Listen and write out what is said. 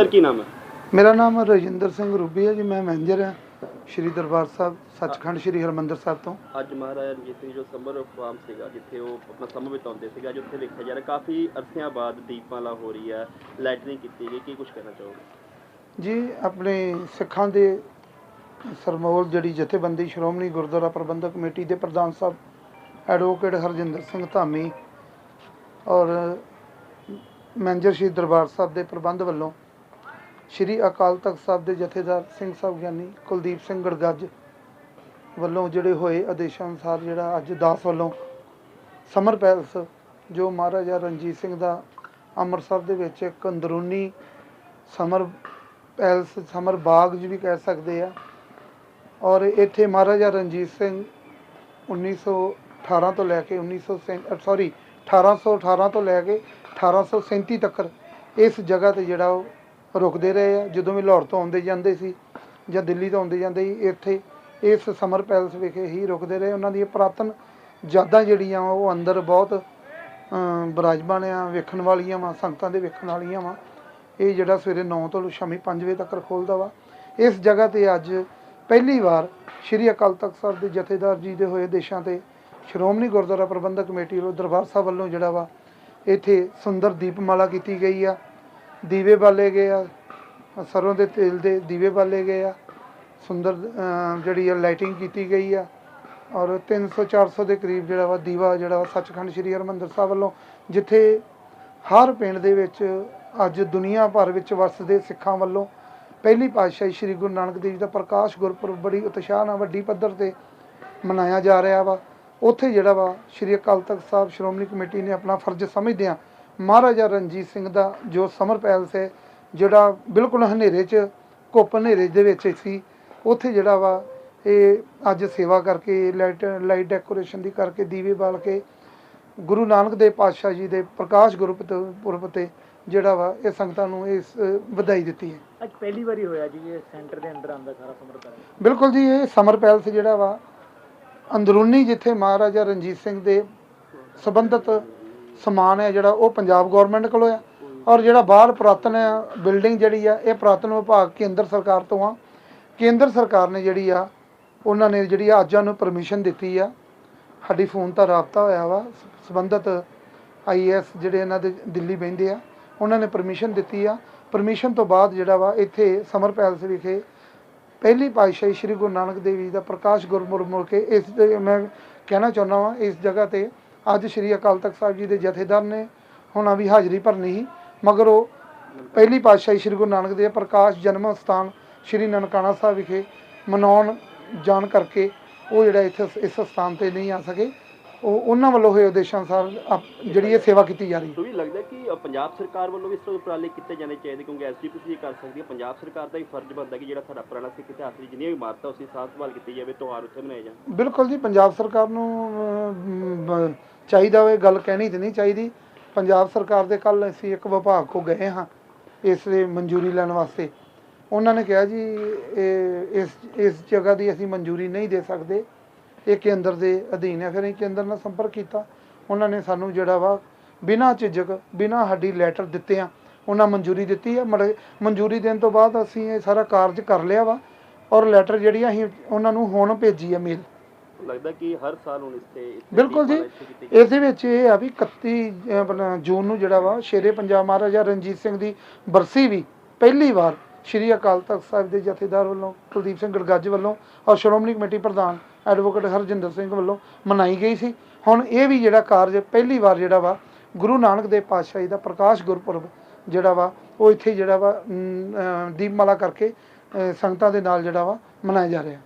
Sir ਕੀ ਨਾਮ ਹੈ? ਮੇਰਾ ਨਾਮ ਰਜਿੰਦਰ ਸਿੰਘ ਰੂਬੀ ਹੈ ਜੀ ਮੈਂ ਮੈਨੇਜਰ ਹਾਂ ਸ਼੍ਰੀ ਦਰਬਾਰ ਸਾਹਿਬ ਸੱਚਖੰਡ ਸ਼੍ਰੀ ਹਰਮੰਦਰ ਸਾਹਿਬ ਤੋਂ। ਅੱਜ ਮਹਾਰਾਜਾ ਰਣਜੀਤ ਸਿੰਘ ਜੋ ਸਮਰ ਫਾਰਮ ਸੀਗਾ ਜਿੱਥੇ ਉਹ ਆਪਣਾ ਸਮਾਂ ਬਿਤਾਉਂਦੇ ਸੀਗਾ ਅੱਜ ਉੱਥੇ ਵੇਖਿਆ ਜਾ ਰਿਹਾ ਕਾਫੀ ਅਰਸਿਆਂ ਬਾਅਦ ਦੀਪਮਾਲਾ ਹੋ ਰਹੀ ਹੈ ਲਾਈਟਨਿੰਗ ਕੀਤੀ ਗਈ ਕੀ ਕੁਝ ਕਹਿਣਾ ਚਾਹੋਗੇ? ਜੀ ਆਪਣੇ ਸਿੱਖਾਂ ਦੇ ਸਰਮੌਲ ਜਿਹੜੀ ਜਥੇਬੰਦੀ ਸ਼੍ਰੋਮਣੀ ਗੁਰਦੁਆਰਾ ਪ੍ਰਬੰਧਕ ਕਮੇਟੀ ਦੇ ਪ੍ਰਧਾਨ ਸਾਹਿਬ ਐਡਵੋਕੇਟ ਹਰਜਿੰਦਰ ਸਿੰਘ ਧਾਮੀ ਔਰ ਮੈਨੇਜਰ ਸ਼੍ਰੀ ਦਰਬਾਰ ਸਾਹਿਬ ਦੇ ਪ੍ਰਬੰਧ ਵੱਲੋਂ ਸ਼੍ਰੀ ਅਕਾਲ ਤਖਤ ਸਾਹਿਬ ਦੇ ਜਥੇਦਾਰ ਸਿੰਘ ਸਾਹਿਬ ਗਿਆਨੀ ਕੁਲਦੀਪ ਸਿੰਘ ਗੜਗੱਜ ਵੱਲੋਂ ਜਿਹੜੇ ਹੋਏ ਆਦੇਸ਼ਾਂ ਅਨੁਸਾਰ ਜਿਹੜਾ ਅੱਜ ਦਾਸ ਵੱਲੋਂ ਸਮਰ ਪੈਲਸ, ਜੋ ਮਹਾਰਾਜਾ ਰਣਜੀਤ ਸਿੰਘ ਦਾ ਅੰਮ੍ਰਿਤਸਰ ਦੇ ਵਿੱਚ ਇੱਕ ਅੰਦਰੂਨੀ ਸਮਰ ਪੈਲਸ, ਸਮਰ ਬਾਗ ਜੀ ਵੀ ਕਹਿ ਸਕਦੇ ਆ, ਔਰ ਇੱਥੇ ਮਹਾਰਾਜਾ ਰਣਜੀਤ ਸਿੰਘ 1918 ਤੋਂ ਲੈ ਕੇ 1900 ਸੌਰੀ 1818 ਤੋਂ ਲੈ ਕੇ 1837 ਤੱਕ ਇਸ ਜਗ੍ਹਾ ਤੇ ਜਿਹੜਾ ਉਹ ਰੁਕਦੇ ਰਹੇ ਆ। ਜਦੋਂ ਵੀ ਲਾਹੌਰ ਤੋਂ ਆਉਂਦੇ ਜਾਂਦੇ ਸੀ ਜਾਂ ਦਿੱਲੀ ਤੋਂ ਆਉਂਦੇ ਜਾਂਦੇ ਸੀ ਇੱਥੇ ਇਸ ਸਮਰ ਪੈਲਸ ਵਿਖੇ ਹੀ ਰੁਕਦੇ ਰਹੇ। ਉਹਨਾਂ ਦੀਆਂ ਪੁਰਾਤਨ ਯਾਦਾਂ ਜਿਹੜੀਆਂ ਉਹ ਅੰਦਰ ਬਹੁਤ ਅਮ, ਬਿਰਾਜਮਾਨ ਆ ਵੇਖਣ ਵਾਲੀਆਂ ਵਾ ਸੰਗਤਾਂ ਦੇ ਵੇਖਣ ਵਾਲੀਆਂ ਵਾ। ਇਹ ਜਿਹੜਾ ਸਵੇਰੇ 9 ਤੋਂ ਸ਼ਾਮੀ 5 ਵਜੇ ਤੱਕ ਖੋਲਦਾ ਵਾ। ਇਸ ਜਗ੍ਹਾ ਤੇ ਅੱਜ ਪਹਿਲੀ ਵਾਰ ਸ਼੍ਰੀ ਅਕਾਲ ਤਖਤ ਸਾਹਿਬ ਦੇ ਜਥੇਦਾਰ ਜੀ ਦੇ ਹੋਏ ਦੇਸ਼ਾਂ ਤੇ ਸ਼੍ਰੋਮਣੀ ਗੁਰਦੁਆਰਾ ਪ੍ਰਬੰਧਕ ਕਮੇਟੀ ਵੱਲੋਂ ਦਰਬਾਰ ਸਾਹਿਬ ਵੱਲੋਂ ਜਿਹੜਾ ਵਾ ਇੱਥੇ ਸੁੰਦਰ ਦੀਪਮਾਲਾ ਕੀਤੀ ਗਈ ਆ। ਦੀਵੇ ਬਾਲੇ ਗਏ ਆ ਸਰੋਂ ਦੇ ਤੇਲ ਦੇ ਦੀਵੇ ਬਾਲੇ ਗਏ ਆ, ਸੁੰਦਰ ਜਿਹੜੀ ਆ ਲਾਈਟਿੰਗ ਕੀਤੀ ਗਈ ਆ ਔਰ 300 400 ਦੇ ਕਰੀਬ ਜਿਹੜਾ ਵਾ ਦੀਵਾ ਜਿਹੜਾ ਵਾ ਸੱਚਖੰਡ ਸ੍ਰੀ ਹਰਿਮੰਦਰ ਸਾਹਿਬ ਵੱਲੋਂ, ਜਿੱਥੇ ਹਰ ਪਿੰਡ ਦੇ ਵਿੱਚ ਅੱਜ ਦੁਨੀਆ ਭਰ ਵਿੱਚ ਵਸਦੇ ਸਿੱਖਾਂ ਵੱਲੋਂ ਪਹਿਲੀ ਪਾਤਸ਼ਾਹੀ ਸ੍ਰੀ ਗੁਰੂ ਨਾਨਕ ਦੇਵ ਜੀ ਦਾ ਪ੍ਰਕਾਸ਼ ਗੁਰਪੁਰਬ ਬੜੀ ਉਤਸ਼ਾਹ ਨਾਲ ਵੱਡੀ ਪੱਧਰ ਤੇ ਮਨਾਇਆ ਜਾ ਰਿਹਾ ਵਾ। ਉੱਥੇ ਜਿਹੜਾ ਵਾ ਸ੍ਰੀ ਅਕਾਲ ਤਖਤ ਸਾਹਿਬ ਸ਼੍ਰੋਮਣੀ ਕਮੇਟੀ ਨੇ ਆਪਣਾ ਫਰਜ਼ ਸਮਝਦਿਆਂ ਮਹਾਰਾਜਾ ਰਣਜੀਤ ਸਿੰਘ ਦਾ ਜੋ ਸਮਰ ਪੈਲਸ ਹੈ ਜਿਹੜਾ ਬਿਲਕੁਲ ਹਨੇਰੇ 'ਚ ਘੁੱਪ ਹਨੇਰੇ ਦੇ ਵਿੱਚ ਸੀ ਉੱਥੇ ਜਿਹੜਾ ਵਾ ਇਹ ਅੱਜ ਸੇਵਾ ਕਰਕੇ ਲਾਈਟ ਲਾਈਟ ਡੈਕੋਰੇਸ਼ਨ ਦੀ ਕਰਕੇ ਦੀਵੇ ਬਾਲ ਕੇ ਗੁਰੂ ਨਾਨਕ ਦੇਵ ਪਾਤਸ਼ਾਹ ਜੀ ਦੇ ਪ੍ਰਕਾਸ਼ ਗੁਰਪੁਰਬ ਤੇ- ਜਿਹੜਾ ਵਾ ਇਹ ਸੰਗਤਾਂ ਨੂੰ ਇਸ ਵਧਾਈ ਦਿੱਤੀ ਹੈ। ਅੱਜ ਪਹਿਲੀ ਵਾਰੀ ਹੋਇਆ ਜੀ ਇਹ ਸੈਂਟਰ ਦੇ ਅੰਦਰ ਆਂਦਾ ਸਾਰਾ ਸਮਰ ਪੈਲਸ। ਬਿਲਕੁਲ ਜੀ ਇਹ ਸਮਰ ਪੈਲਸ ਜਿਹੜਾ ਵਾ ਅੰਦਰੂਨੀ ਜਿੱਥੇ ਮਹਾਰਾਜਾ ਰਣਜੀਤ ਸਿੰਘ ਦੇ ਸੰਬੰਧਿਤ ਸਮਾਨ ਹੈ ਜਿਹੜਾ ਉਹ ਪੰਜਾਬ ਗਵਰਨਮੈਂਟ ਕੋਲੋਂ ਆ। ਔਰ ਜਿਹੜਾ ਬਾਹਰ ਪੁਰਾਤਨ ਬਿਲਡਿੰਗ ਜਿਹੜੀ ਆ, ਇਹ ਪੁਰਾਤਨ ਵਿਭਾਗ ਕੇਂਦਰ ਸਰਕਾਰ ਤੋਂ ਆ। ਕੇਂਦਰ ਸਰਕਾਰ ਨੇ ਜਿਹੜੀ ਆ, ਉਹਨਾਂ ਨੇ ਜਿਹੜੀ ਆ ਅੱਜ ਨੂੰ ਪਰਮਿਸ਼ਨ ਦਿੱਤੀ ਆ। ਸਾਡੀ ਫੋਨ ਤਾਂ ਰਾਬਤਾ ਹੋਇਆ ਵਾ। ਸੰਬੰਧਿਤ ਆਈਐਸ ਜਿਹੜੇ ਇਹਨਾਂ ਦੇ ਦਿੱਲੀ ਬਹਿੰਦੇ ਆ, ਉਹਨਾਂ ਨੇ ਪਰਮਿਸ਼ਨ ਦਿੱਤੀ ਆ। ਪਰਮਿਸ਼ਨ ਤੋਂ ਬਾਅਦ ਜਿਹੜਾ ਵਾ, ਇੱਥੇ ਸਮਰ ਪੈਲਸ ਵਿਖੇ ਪਹਿਲੀ ਪਾਤਸ਼ਾਹੀ ਸ੍ਰੀ ਗੁਰੂ ਨਾਨਕ ਦੇਵ ਜੀ ਦਾ ਪ੍ਰਕਾਸ਼ ਗੁਰਮੁਰ ਮੁੜ ਕੇ ਇਸ ਤੇ ਮੈਂ ਕਹਿਣਾ ਚਾਹੁੰਦਾ ਵਾਂ, ਇਸ ਜਗ੍ਹਾ ਤੇ ਅੱਜ ਸ੍ਰੀ ਅਕਾਲ ਤਖਤ ਸਾਹਿਬ ਜੀ ਦੇ ਜਥੇਦਾਰ ਨੇ ਹੁਣਾਂ ਵੀ ਹਾਜ਼ਰੀ ਭਰਨੀ ਸੀ। ਮਗਰ ਉਹ ਪਹਿਲੀ ਪਾਤਸ਼ਾਹੀ ਸ੍ਰੀ ਗੁਰੂ ਨਾਨਕ ਦੇਵ ਪ੍ਰਕਾਸ਼ ਜਨਮ ਸਥਾਨ ਸ੍ਰੀ ਨਨਕਾਣਾ ਸਾਹਿਬ ਵਿਖੇ ਮਨਾਉਣ ਜਾਣ ਕਰਕੇ ਉਹ ਜਿਹੜਾ ਇੱਥੇ ਇਸ ਸਥਾਨ ਤੇ ਨਹੀਂ ਆ ਸਕੇ। ਉਹ ਉਹਨਾਂ ਵੱਲੋਂ ਹੋਏ ਉਦੇਸ਼ਾਂ ਅਨੁਸਾਰ ਆਪ- ਜਿਹੜੀ ਇਹ ਸੇਵਾ ਕੀਤੀ ਜਾ ਰਹੀ ਹੈ। ਤੁਹਾਨੂੰ ਵੀ ਲੱਗਦਾ ਕਿ ਅ, ਪੰਜਾਬ ਸਰਕਾਰ ਵੱਲੋਂ ਵੀ ਇਸ ਤਰ੍ਹਾਂ ਦੇ ਉਪਰਾਲੇ ਕੀਤੇ ਜਾਣੇ ਚਾਹੀਦੇ ਕਿਉਂਕਿ ਐਸਜੀਪੀਸੀ ਕਰ ਸਕਦੀ ਹੈ। ਪੰਜਾਬ ਸਰਕਾਰ ਦਾ ਹੀ ਫਰਜ਼ ਬਣਦਾ ਕਿ ਜਿਹੜਾ ਸਾਡਾ ਪੁਰਾਣਾ ਸਿੱਖ ਇਤਿਹਾਸ ਦੀ ਜਿੰਨੀਆਂ ਵੀ ਇਮਾਰਤਾਂ ਉਸੇ ਸਾਂਭ ਸੰਭਾਲ ਕੀਤੀ ਜਾਵੇ ਤਿਉਹਾਰ ਉੱਥੇ ਮਨਾਏ ਜਾਣ। ਬਿਲਕੁਲ ਜੀ ਪੰਜਾਬ ਸਰਕਾਰ ਨੂੰ ਅਮ, ਬ- ਚਾਹੀਦਾ ਹੋਵੇ ਗੱਲ ਕਹਿਣੀ ਤੇ ਨਹੀਂ ਚਾਹੀਦੀ। ਪੰਜਾਬ ਸਰਕਾਰ ਦੇ ਕੱਲ ਅਸੀਂ ਇੱਕ ਵਿਭਾਗ ਕੋ ਗਏ ਹਾਂ ਇਸ ਦੇ ਮਨਜ਼ੂਰੀ ਲੈਣ ਵਾਸਤੇ। ਉਹਨਾਂ ਨੇ ਕਿਹਾ ਜੀ ਇਹ ਇਸ ਇਸ ਜਗ੍ਹਾ ਦੀ ਅਸੀਂ ਮਨਜ਼ੂਰੀ ਨਹੀਂ ਦੇ ਸਕਦੇ। ਇਹ ਕੇਂਦਰ ਦੇ ਅਧੀਨ ਹੈ। ਫਿਰ ਅਸੀਂ ਕੇਂਦਰ ਨਾਲ ਸੰਪਰਕ ਕੀਤਾ। ਉਹਨਾਂ ਨੇ ਸਾਨੂੰ ਜਿਹੜਾ ਵਾ ਬਿਨਾਂ ਝਿਜਕ ਬਿਨਾਂ ਸਾਡੀ ਲੈਟਰ ਦਿੱਤੇ ਆ ਉਹਨਾਂ ਮਨਜ਼ੂਰੀ ਦਿੱਤੀ ਮੜ- ਮਨਜ਼ੂਰੀ ਦੇਣ ਤੋਂ ਬਾਅਦ ਅਸੀਂ ਇਹ ਸਾਰਾ ਕਾਰਜ ਕਰ ਲਿਆ ਵਾ ਔਰ ਲੈਟਰ ਜਿਹੜੀ ਆ ਅਸੀਂ ਉਹਨਾਂ ਨੂੰ ਹੁਣ ਭੇਜੀ ਆ ਮੇਲ ਲੱਗਦਾ ਕਿ ਹਰ ਸਾਲ ਹੁਣ ਇੱਥੇ ਬਿਲਕੁਲ ਜੀ। ਇਸ ਦੇ ਵਿੱਚ ਇਹ ਆ ਵੀ 31 ਅਹ, ਆਪਣਾ ਜੂਨ ਨੂੰ ਜਿਹੜਾ ਵਾ ਸ਼ੇਰੇ ਪੰਜਾਬ ਮਹਾਰਾਜਾ ਰਣਜੀਤ ਸਿੰਘ ਦੀ ਬਰਸੀ ਵੀ ਪਹਿਲੀ ਵਾਰ ਸ਼੍ਰੀ ਅਕਾਲ ਤਖਤ ਸਾਹਿਬ ਦੇ ਜਥੇਦਾਰ ਵੱਲੋਂ ਕੁਲਦੀਪ ਸਿੰਘ ਗੜਗੱਜ ਵੱਲੋਂ ਔਰ ਸ਼੍ਰੋਮਣੀ ਕਮੇਟੀ ਪ੍ਰਧਾਨ ਐਡਵੋਕੇਟ ਹਰਜਿੰਦਰ ਸਿੰਘ ਵੱਲੋਂ ਮਨਾਈ ਗਈ ਸੀ। ਹੁਣ ਇਹ ਵੀ ਜਿਹੜਾ ਕਾਰਜ ਪਹਿਲੀ ਵਾਰ ਜਿਹੜਾ ਵਾ, ਗੁਰੂ ਨਾਨਕ ਦੇਵ ਪਾਤਸ਼ਾਹ ਜੀ ਦਾ ਪ੍ਰਕਾਸ਼ ਗੁਰਪੁਰਬ ਜਿਹੜਾ ਵਾ, ਉਹ ਇੱਥੇ ਜਿਹੜਾ ਵਾ ਦੀਪਮਾਲਾ ਕਰਕੇ ਸੰਗਤਾਂ ਦੇ ਨਾਲ ਜਿਹੜਾ ਵਾ ਮਨਾਇਆ ਜਾ ਰਿਹਾ।